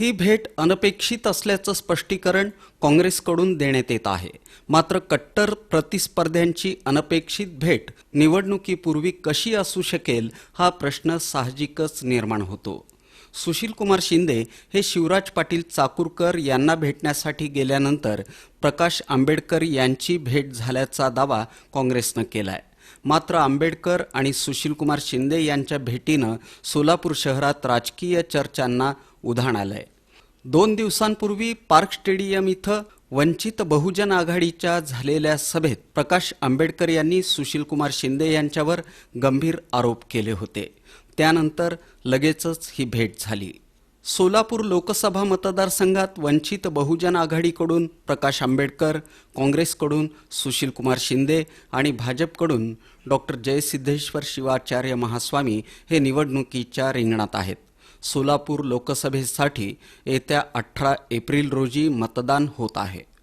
ही भेट अनपेक्षित असल्याचं स्पष्टीकरण काँग्रेसकडून देण्यात येत आहे. मात्र कट्टर प्रतिस्पर्ध्यांची अनपेक्षित भेट निवडणुकीपूर्वी कशी असू शकेल हा प्रश्न साहजिकच निर्माण होतो. सुशीलकुमार शिंदे हे शिवराज पाटील चाकूरकर यांना भेटण्यासाठी गेल्यानंतर प्रकाश आंबेडकर यांची भेट झाल्याचा दावा काँग्रेसनं केलाय. मात्र आंबेडकर आणि सुशीलकुमार शिंदे यांच्या भेटीनं सोलापूर शहरात राजकीय चर्चांना उधाण आलंय. दोन दिवसांपूर्वी पार्क स्टेडियम इथं वंचित बहुजन आघाडीच्या झालेल्या सभेत प्रकाश आंबेडकर यांनी सुशीलकुमार शिंदे यांच्यावर गंभीर आरोप केले होते. त्यानंतर लगेचच ही भेट झाली. सोलापूर लोकसभा मतदारसंघात वंचित बहुजन आघाडीकडून प्रकाश आंबेडकर काँग्रेसकडून सुशीलकुमार शिंदे आणि भाजपकडून डॉक्टर जयसिद्धेश्वर शिवाचार्य महास्वामी हे निवडणुकीच्या रिंगणात आहेत. सोलापूर लोकसभेसाठी येत्या अठरा एप्रिल रोजी मतदान होत आहे.